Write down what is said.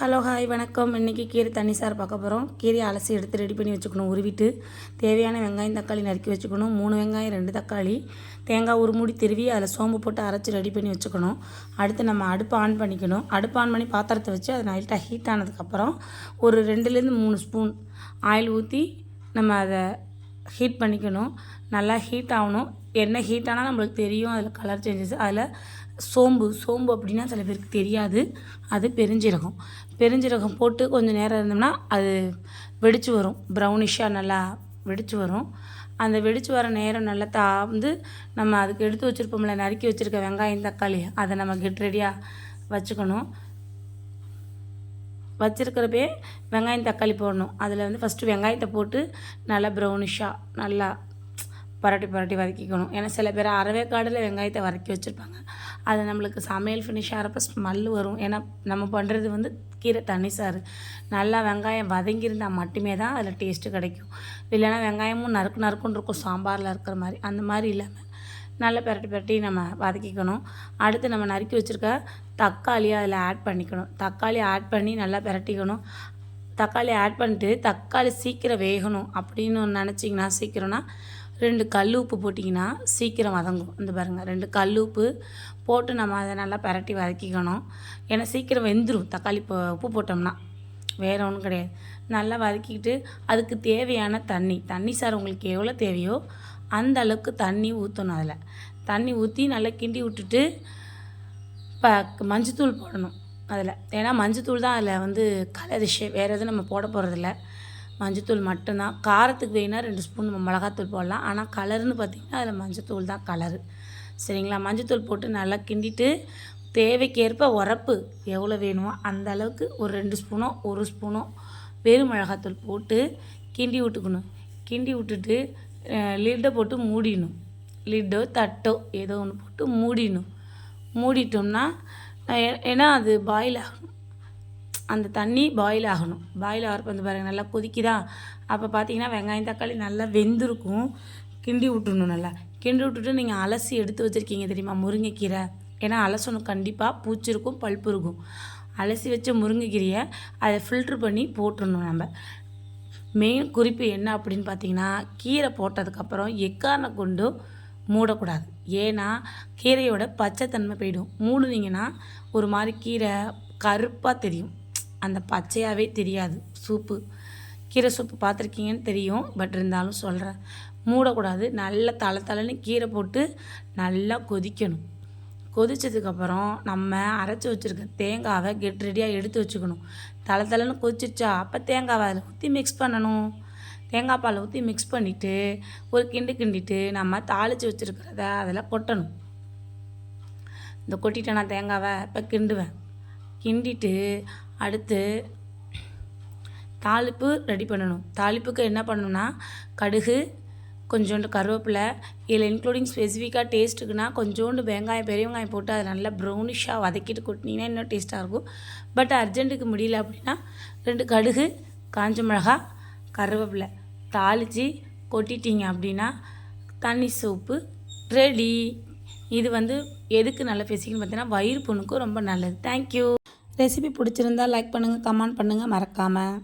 Hello hi வணக்கம். இன்றைக்கி கீரை தண்ணி சார் பார்க்க போகிறோம் கீரையை அலசி எடுத்து ரெடி பண்ணி வச்சுக்கணும் உருவிட்டு. தேவையான வெங்காயம் தக்காளி நறுக்கி வச்சுக்கணும். மூணு வெங்காயம் ரெண்டு தக்காளி. தேங்காய் ஒரு மூடி திருவி அதில் சோம்பு போட்டு அரைச்சி ரெடி பண்ணி வச்சுக்கணும். அடுத்து நம்ம அடுப்பு ஆன் பண்ணிக்கணும். அடுப்பு ஆன் பண்ணி பாத்திரத்தை வச்சு அது நைட்டாக ஹீட் ஆனதுக்கப்புறம் ஒரு ரெண்டுலேருந்து மூணு ஸ்பூன் ஆயில் ஊற்றி நம்ம அதை ஹீட் பண்ணிக்கணும். நல்லா ஹீட் ஆகணும். எண்ணெய் ஹீட் ஆனால் நம்மளுக்கு தெரியும். அதில் கலர் சேஞ்சஸ் அதில் சோம்பு சோம்பு அப்படின்னா சில பேருக்கு தெரியாது. அது பெருஞ்சீரகம். பெருஞ்சீரகம் போட்டு கொஞ்சம் நேரம் இருந்தோம்னா அது வெடிச்சு வரும். ப்ரௌனிஷாக நல்லா வெடிச்சு வரும். அந்த வெடிச்சு வர நேரம் நல்லா தா வந்து நம்ம அதுக்கு எடுத்து வச்சுருப்போம்ல நறுக்கி வச்சுருக்க வெங்காயம் தக்காளி அதை நம்ம கெட் ரெடியாக வச்சுக்கணும். வச்சுருக்கிறப்பே வெங்காயம் தக்காளி போடணும். அதில் வந்து ஃபஸ்ட்டு வெங்காயத்தை போட்டு நல்லா ப்ரௌனிஷாக நல்லா பரட்டி பரட்டி வதக்கிக்கணும். ஏன்னா சில பேர் அறவே காடில் வெங்காயத்தை வதக்கி வச்சுருப்பாங்க. அது நம்மளுக்கு சமையல் ஃபினிஷ் ஆகிறப்ப ஸ்மெல் வரும். ஏன்னா நம்ம பண்ணுறது வந்து கீரை தனி சாறு. நல்லா வெங்காயம் வதங்கியிருந்தால் மட்டுமே தான் அதில் டேஸ்ட்டு கிடைக்கும். இல்லைன்னா வெங்காயமும் நறுக்கு நறுக்குன்னு இருக்கும். சாம்பாரில் இருக்கிற மாதிரி. அந்த மாதிரி இல்லாமல் நல்லா பெரட்டி பெரட்டி நம்ம வதக்கிக்கணும். அடுத்து நம்ம நறுக்கி வச்சுருக்க தக்காளி அதில் ஆட் பண்ணிக்கணும். தக்காளி ஆட் பண்ணி நல்லா பெரட்டிக்கணும். தக்காளி ஆட் பண்ணிட்டு தக்காளி சீக்கிரம் வேகணும் அப்படின்னு நினச்சிங்கன்னா சீக்கிரம்னா ரெண்டு கல் உப்பு போட்டிங்கன்னா சீக்கிரம் வதங்கும். இந்த பாருங்கள் ரெண்டு கல் உப்பு போட்டு நம்ம அதை நல்லா பரட்டி வதக்கிக்கணும். ஏன்னா சீக்கிரம் வெந்துடும் தக்காளி இப்போ உப்பு போட்டோம்னா. வேறு ஒன்றும் கிடையாது. நல்லா வதக்கிக்கிட்டு அதுக்கு தேவையான தண்ணி. தண்ணி சார் உங்களுக்கு எவ்வளோ தேவையோ அந்த அளவுக்கு தண்ணி ஊற்றணும் அதில். தண்ணி ஊற்றி நல்லா கிண்டி விட்டுட்டு இப்போ மஞ்சத்தூள் போடணும் அதில். ஏன்னா மஞ்சத்தூள் தான் அதில் வந்து கலரிஷே வேறு எதுவும் நம்ம போட போகிறதில்ல மஞ்சத்தூள் மட்டும்தான். காரத்துக்கு வேணால் ரெண்டு ஸ்பூன் நம்ம மிளகாத்தூள் போடலாம். ஆனால் கலர்னு பார்த்திங்கன்னா அதில் மஞ்சத்தூள் தான் கலரு சரிங்களா? மஞ்சத்தூள் போட்டு நல்லா கிண்டிட்டு தேவைக்கேற்ப உரப்பு எவ்வளோ வேணுமோ அந்த அளவுக்கு ஒரு ரெண்டு ஸ்பூனோ ஒரு ஸ்பூனோ வெறும் மிளகாத்தூள் போட்டு கிண்டி விட்டுக்கணும். கிண்டி விட்டுட்டு லிட்டை போட்டு மூடிடணும். லிட்டோ தட்டோ ஏதோ ஒன்று போட்டு மூடிடணும். மூடிட்டோம்னா ஏன்னா அது பாயில் ஆகணும். அந்த தண்ணி பாயில் ஆகணும். பாயில் ஆகிறப்ப வந்து பாருங்கள் நல்லா கொதிக்குதா? அப்போ பார்த்தீங்கன்னா வெங்காயம் தக்காளி நல்லா வெந்திருக்கும். கிண்டி விட்டுணும் நல்லா. கிண்டி விட்டுட்டு நீங்கள் அலசி எடுத்து வச்சுருக்கீங்க தெரியுமா? முருங்கைக்கீரை. ஏன்னா அலசணும் கண்டிப்பாக பூச்சி இருக்கும் பழுப்பு இருக்கும். அலசி வச்ச முருங்கைக்கீரையை அதை ஃபில்ட்ரு பண்ணி போட்டுடணும் நம்ம. மெயின் குறிப்பு என்ன அப்படின்னு பார்த்தீங்கன்னா கீரை போட்டதுக்கப்புறம் எக்காரணம் கொண்டு மூடக்கூடாது. ஏன்னா கீரையோட பச்சைத்தன்மை போயிடும். மூடுனீங்கன்னா ஒரு மாதிரி கீரை கருப்பாக தெரியும். அந்த பச்சையாகவே தெரியாது. சூப்பு. கீரை சூப்பு பார்த்துருக்கீங்கன்னு தெரியும். பட் இருந்தாலும் சொல்கிறேன் மூடக்கூடாது. நல்லா தலை தலைன்னு கீரை போட்டு நல்லா கொதிக்கணும். கொதித்ததுக்கப்புறம் நம்ம அரைச்சி வச்சுருக்க தேங்காவை கெட் ரெடியாக எடுத்து வச்சுக்கணும். தலை தலைன்னு கொதிச்சிச்சா அப்போ தேங்காவை அதில் ஊற்றி மிக்ஸ் பண்ணணும். தேங்காய் பாலை ஊற்றி மிக்ஸ் பண்ணிவிட்டு ஒரு கிண்டு கிண்டிட்டு நம்ம தாளித்து வச்சுருக்கிறத அதில் கொட்டணும். இந்த கொட்டிட்டேன் நான் தேங்காவை? இப்போ கிண்டுவேன். கிண்டிட்டு அடுத்து தாளிப்பு ரெடி பண்ணணும். தாளிப்புக்கு என்ன பண்ணணும்னா கடுகு கொஞ்சோண்டு கருவேப்பிலை இதில் இன்க்ளூடிங் ஸ்பெசிஃபிக்காக டேஸ்ட்டுக்குன்னா கொஞ்சோண்டு வெங்காயம் பெரிய வெங்காயம் போட்டு அதை நல்லா ப்ரௌனிஷாக வதக்கிட்டு கொட்டினீங்கன்னா இன்னும் டேஸ்ட்டாக இருக்கும். பட் அர்ஜென்ட்டுக்கு முடியல அப்படின்னா ரெண்டு கடுகு காஞ்ச மிளகா கருவேப்பிலை தாளித்து கொட்டிட்டீங்க அப்படின்னா தண்ணி சோப்பு ரெடி இது வந்து எதுக்கு நல்லா பேசிக்கன்னு பார்த்தீங்கன்னா வயிறு புண்ணுக்கும் ரொம்ப நல்லது. தேங்க்யூ ரெசிபி பிடிச்சிருந்தா லைக் பண்ணுங்கள் கமெண்ட் பண்ணுங்கள் மறக்காமல்